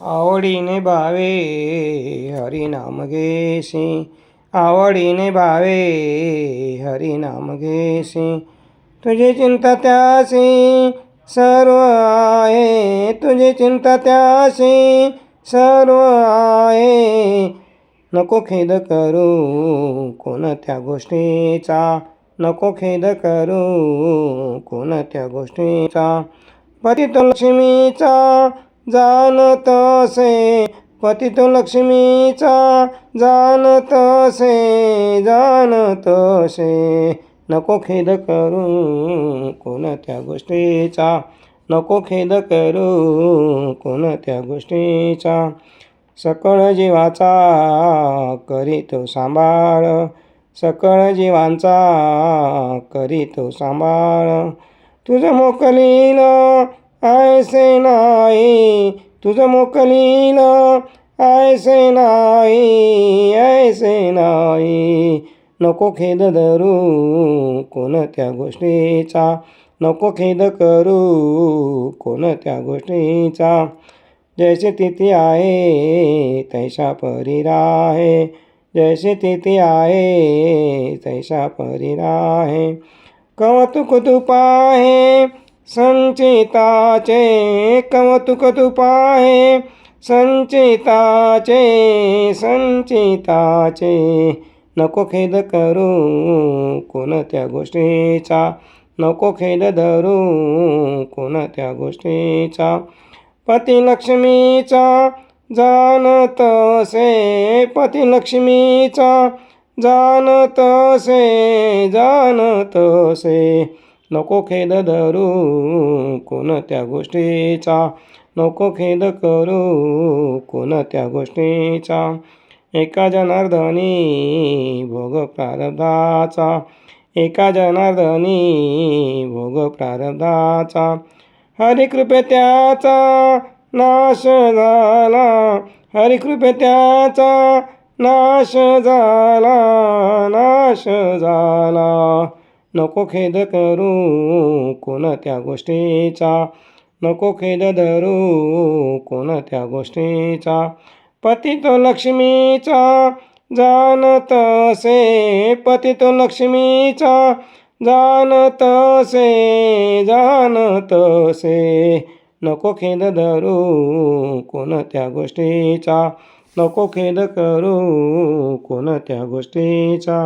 आवडीने भावे हरिनाम घेसी. आवडीने भावे हरिनाम घेसी. तुझी चिंता त्यासी सर्व आहे. तुझी चिंता त्यासी सर्व आहे. नको खेद करू कोणत्या गोष्टीचा. नको खेद करू कोणत्या गोष्टीचा. पतित लक्ष्मीचा जाणत असे पतित लक्ष्मीचा जाणत असे जाणत असे नको खेद करू कोणत्या गोष्टीचा नको खेद करू कोणत्या गोष्टीचा. सकळ जीवाचा करीतो सांभाळ सकळ जीवांचा करीतो सांभाळ. तुझं मोकलील ऐसे नाही तुझं मोकलील ऐसे नाही ऐसे नाही. नको खेद धरू कोणत्या गोष्टीचा नको खेद करू कोणत्या गोष्टीचा. जैसे तिथे आहे तैसा परिरा आहे. जैसे तिथे आहे तैसा आहे. राहे कौतुक तुपाहे संचिताचे कौतुक तुपाहे संचिताचे संचिताचे. नको खेद करू कोणत्या गोष्टीचा नको खेद धरू कोणत्या गोष्टीचा. पतिलक्ष्मीचा जाणतसे पतिलक्ष्मीचा जाणतसे जाणतसे नको खेद धरू कोणत्या गोष्टीचा? नको खेद करू कोणत्या गोष्टीचा? एका जनार्दनी भोग प्रारब्धाचा. एका जनार्दनी भोग प्रारब्धाचा. हरिकृपे त्याचा नाश झाला. हरिकृपे त्याचा नाश झाला. नाश झाला. नको खेद करू कोणत्या गोष्टीचा. नको खेद धरू कोणत्या गोष्टीचा. पती तो लक्ष्मीचा जाणत असे पतितो लक्ष्मीचा जाणत असे जाणत असे. नको खेद धरू कोणत्या गोष्टीचा. नको खेद करू कोणत्या गोष्टीचा.